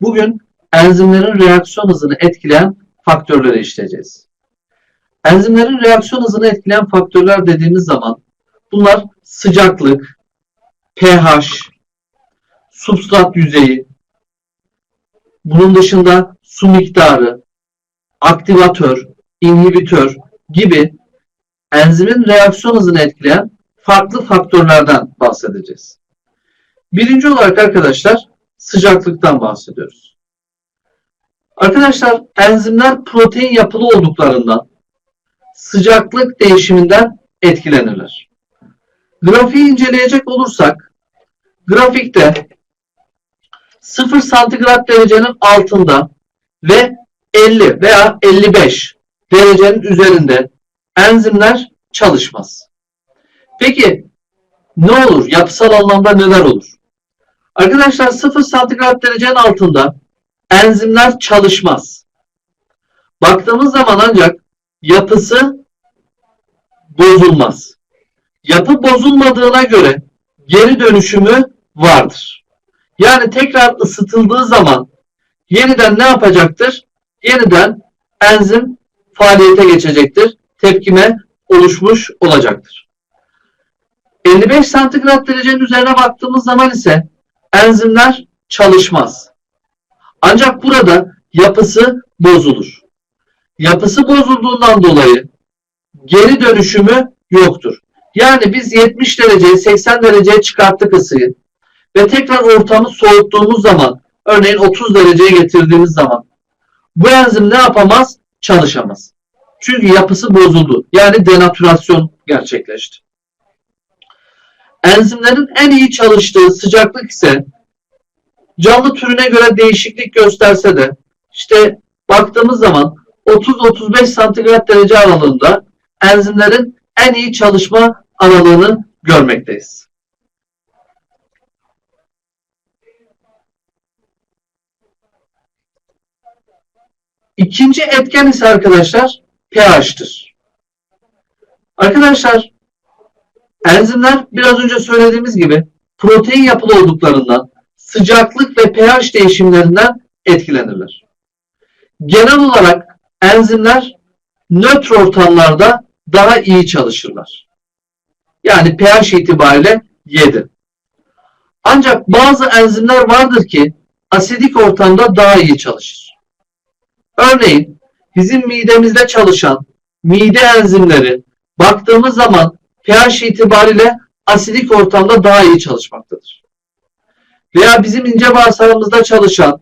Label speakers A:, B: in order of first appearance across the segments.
A: Bugün enzimlerin reaksiyon hızını etkileyen faktörleri işleyeceğiz. Enzimlerin reaksiyon hızını etkileyen faktörler dediğimiz zaman bunlar sıcaklık, pH, substrat yüzeyi, bunun dışında su miktarı, aktivatör, inhibitör gibi enzimin reaksiyon hızını etkileyen farklı faktörlerden bahsedeceğiz. Birinci olarak arkadaşlar sıcaklıktan bahsediyoruz. Arkadaşlar enzimler protein yapılı olduklarından sıcaklık değişiminden etkilenirler. Grafiği inceleyecek olursak grafikte 0 santigrat derecenin altında ve 50 veya 55 derecenin üzerinde enzimler çalışmaz. Peki ne olur? Yapısal anlamda neler olur? Arkadaşlar 0 santigrat derecenin altında enzimler çalışmaz. Baktığımız zaman ancak yapısı bozulmaz. Yapı bozulmadığına göre geri dönüşümü vardır. Yani tekrar ısıtıldığı zaman yeniden ne yapacaktır? Yeniden enzim faaliyete geçecektir. Tepkime oluşmuş olacaktır. 55 santigrat derecenin üzerine baktığımız zaman ise enzimler çalışmaz. Ancak burada yapısı bozulur. Yapısı bozulduğundan dolayı geri dönüşümü yoktur. Yani biz 70 dereceye 80 dereceye çıkarttık ısıyı ve tekrar ortamı soğuttuğumuz zaman örneğin 30 dereceye getirdiğimiz zaman bu enzim ne yapamaz? Çalışamaz. Çünkü yapısı bozuldu. Yani denatürasyon gerçekleşti. Enzimlerin en iyi çalıştığı sıcaklık ise canlı türüne göre değişiklik gösterse de işte baktığımız zaman 30-35 santigrat derece aralığında enzimlerin en iyi çalışma aralığını görmekteyiz. İkinci etken ise arkadaşlar pH'tır. Arkadaşlar enzimler biraz önce söylediğimiz gibi protein yapılı olduklarından sıcaklık ve pH değişimlerinden etkilenirler. Genel olarak enzimler nötr ortamlarda daha iyi çalışırlar. Yani pH itibariyle 7. Ancak bazı enzimler vardır ki asidik ortamda daha iyi çalışır. Örneğin bizim midemizde çalışan mide enzimleri baktığımız zaman pH itibariyle asidik ortamda daha iyi çalışmaktadır. Veya bizim ince bağırsağımızda çalışan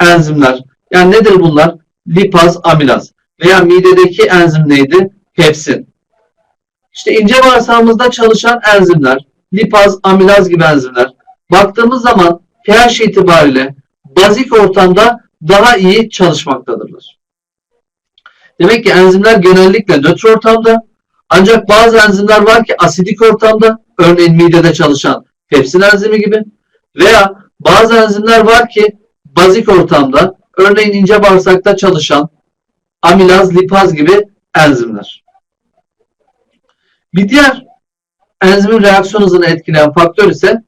A: enzimler yani nedir bunlar? Lipaz, amilaz veya midedeki enzim neydi? Pepsin. İşte ince bağırsağımızda çalışan enzimler, lipaz, amilaz gibi enzimler baktığımız zaman pH itibariyle bazik ortamda daha iyi çalışmaktadırlar. Demek ki enzimler genellikle nötr ortamda ancak bazı enzimler var ki asidik ortamda örneğin midede çalışan pepsin enzimi gibi veya bazı enzimler var ki bazik ortamda örneğin ince bağırsakta çalışan amilaz, lipaz gibi enzimler. Bir diğer enzimin reaksiyon hızını etkileyen faktör ise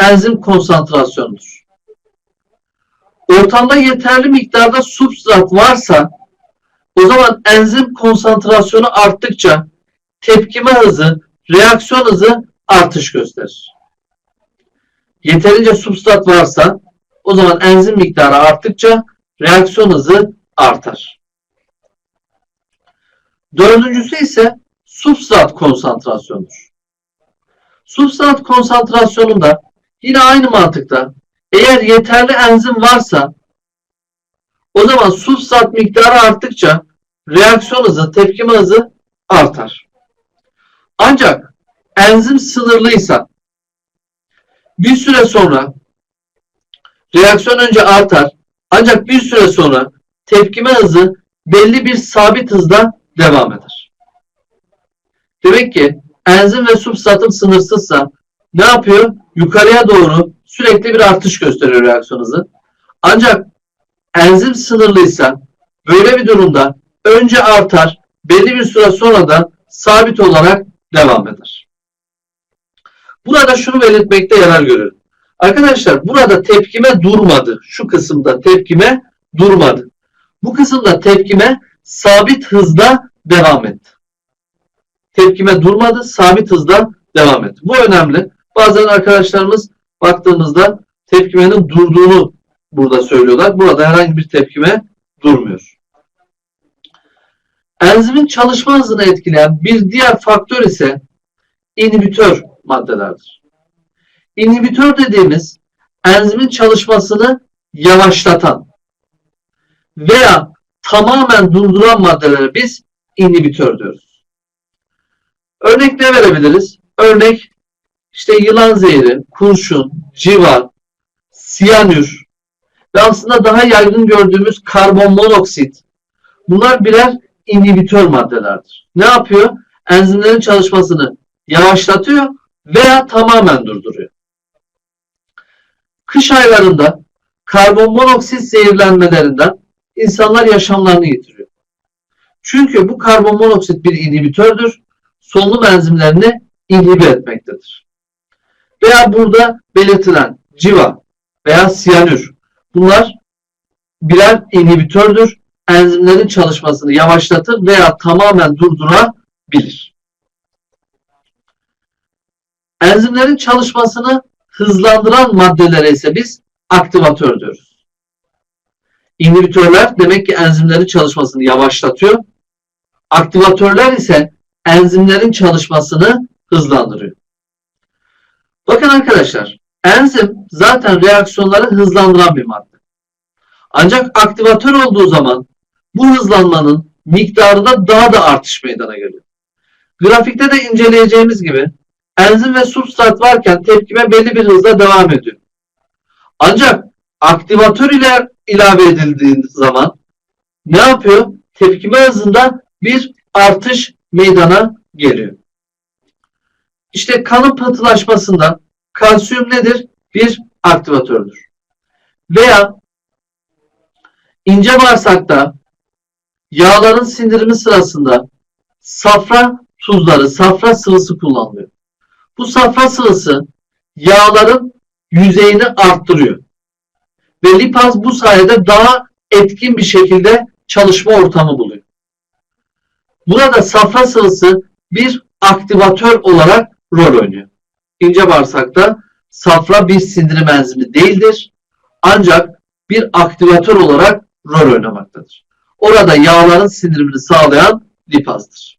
A: enzim konsantrasyonudur. Ortamda yeterli miktarda substrat varsa o zaman enzim konsantrasyonu arttıkça tepkime hızı, reaksiyon hızı artış gösterir. Yeterince substrat varsa o zaman enzim miktarı arttıkça reaksiyon hızı artar. Dördüncüsü ise substrat konsantrasyonudur. Substrat konsantrasyonunda yine aynı mantıkta eğer yeterli enzim varsa o zaman substrat miktarı arttıkça reaksiyon hızı, tepkime hızı artar. Ancak enzim sınırlıysa bir süre sonra reaksiyon önce artar ancak bir süre sonra tepkime hızı belli bir sabit hızda devam eder. Demek ki enzim ve substratım sınırsızsa ne yapıyor? Yukarıya doğru sürekli bir artış gösteriyor reaksiyon hızı. Ancak enzim sınırlıysa böyle bir durumda önce artar, belli bir süre sonra da sabit olarak devam eder. Burada şunu belirtmekte yarar görüyorum. Arkadaşlar burada tepkime durmadı. Şu kısımda tepkime durmadı. Bu kısımda tepkime sabit hızda devam etti. Tepkime durmadı, sabit hızda devam etti. Bu önemli. Bazen arkadaşlarımız baktığımızda tepkimenin durduğunu burada söylüyorlar. Burada herhangi bir tepkime durmuyor. Enzimin çalışma hızını etkileyen bir diğer faktör ise inhibitör maddelerdir. İnhibitör dediğimiz enzimin çalışmasını yavaşlatan veya tamamen durduran maddelere biz inhibitör diyoruz. Örnek ne verebiliriz? Örnek işte yılan zehri, kurşun, civa, siyanür ve aslında daha yaygın gördüğümüz karbon monoksit. Bunlar birer inhibitör maddelerdir. Ne yapıyor? Enzimlerin çalışmasını yavaşlatıyor veya tamamen durduruyor. Kış aylarında karbon monoksit zehirlenmelerinden insanlar yaşamlarını yitiriyor. Çünkü bu karbon monoksit bir inhibitördür. Solunum enzimlerini inhibe etmektedir. Veya burada belirtilen civa veya siyanür bunlar birer inhibitördür. Enzimlerin çalışmasını yavaşlatır veya tamamen durdurabilir. Enzimlerin çalışmasını hızlandıran maddelere ise biz aktivatör diyoruz. İnhibitörler demek ki enzimlerin çalışmasını yavaşlatıyor. Aktivatörler ise enzimlerin çalışmasını hızlandırıyor. Bakın arkadaşlar, enzim zaten reaksiyonları hızlandıran bir madde. Ancak aktivatör olduğu zaman bu hızlanmanın miktarında daha da artış meydana geliyor. Grafikte de inceleyeceğimiz gibi enzim ve substrat varken tepkime belli bir hızla devam ediyor. Ancak aktivatör ile ilave edildiği zaman ne yapıyor? Tepkime hızında bir artış meydana geliyor. İşte kanın pıhtılaşmasında kalsiyum nedir? Bir aktivatördür. Veya ince bağırsakta yağların sindirimi sırasında safra tuzları, safra sıvısı kullanılıyor. Bu safra sıvısı yağların yüzeyini arttırıyor. Ve lipaz bu sayede daha etkin bir şekilde çalışma ortamı buluyor. Burada safra sıvısı bir aktivatör olarak rol oynuyor. İnce bağırsakta safra bir sindirim enzimi değildir. Ancak bir aktivatör olarak rol oynamaktadır. Orada yağların sindirimini sağlayan lipazdır.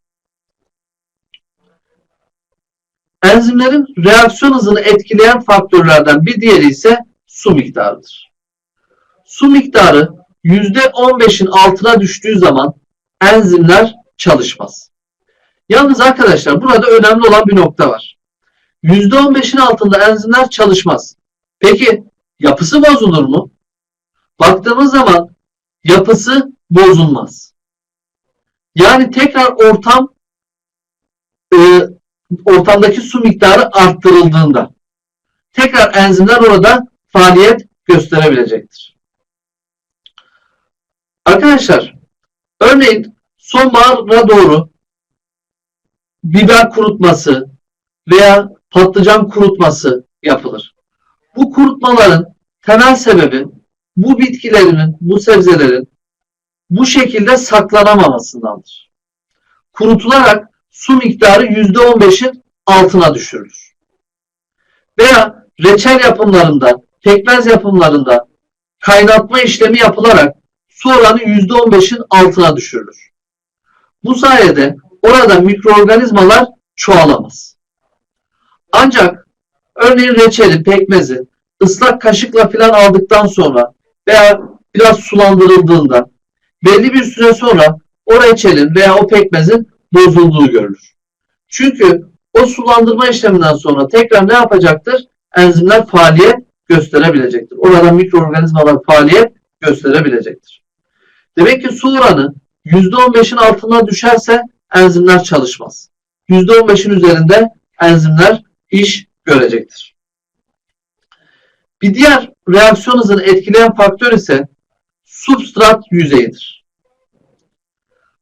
A: Enzimlerin reaksiyon hızını etkileyen faktörlerden bir diğeri ise su miktarıdır. Su miktarı %15'in altına düştüğü zaman enzimler çalışmaz. Yalnız arkadaşlar burada önemli olan bir nokta var. %15'in altında enzimler çalışmaz. Peki yapısı bozulur mu? Baktığımız zaman yapısı bozulmaz. Yani tekrar ortam e, ortamdaki su miktarı arttırıldığında tekrar enzimler orada faaliyet gösterebilecektir. Arkadaşlar örneğin sonbahara doğru biber kurutması veya patlıcan kurutması yapılır. Bu kurutmaların temel sebebi bu bitkilerin, bu sebzelerin bu şekilde saklanamamasındandır. Kurutularak su miktarı %15'in altına düşürülür. Veya reçel yapımlarında, pekmez yapımlarında kaynatma işlemi yapılarak su oranı %15'in altına düşürülür. Bu sayede orada mikroorganizmalar çoğalamaz. Ancak örneğin reçeli, pekmezi ıslak kaşıkla filan aldıktan sonra veya biraz sulandırıldığında belli bir süre sonra o reçelin veya o pekmezin bozulduğu görülür. Çünkü o sulandırma işleminden sonra tekrar ne yapacaktır? Enzimler faaliyet gösterebilecektir. Orada mikroorganizmalar faaliyet gösterebilecektir. Demek ki su oranı %15'in altına düşerse enzimler çalışmaz. %15'in üzerinde enzimler iş görecektir. Bir diğer reaksiyon hızını etkileyen faktör ise substrat yüzeyidir.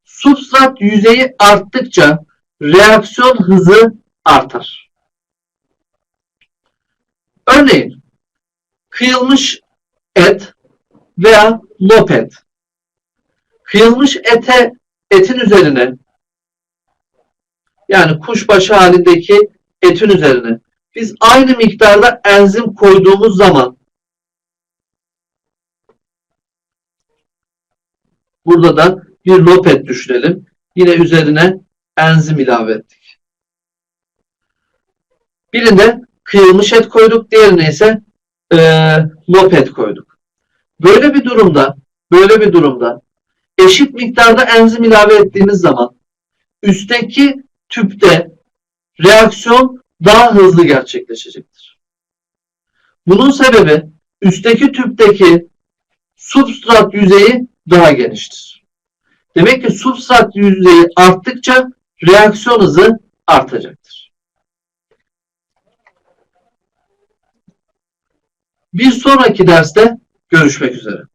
A: Substrat yüzeyi arttıkça reaksiyon hızı artar. Örneğin kıyılmış et veya lopet. Kıyılmış ete etin üzerine yani kuşbaşı halindeki etin üzerine biz aynı miktarda enzim koyduğumuz zaman burada da bir lopet düşünelim. Yine üzerine enzim ilave ettik. Birinde kıyılmış et koyduk, diğerine ise e, lopet koyduk. Böyle bir durumda, böyle bir durumda eşit miktarda enzim ilave ettiğimiz zaman üstteki tüpte reaksiyon daha hızlı gerçekleşecektir. Bunun sebebi üstteki tüpteki substrat yüzeyi daha geniştir. Demek ki substrat yüzeyi arttıkça reaksiyon hızı artacaktır. Bir sonraki derste görüşmek üzere.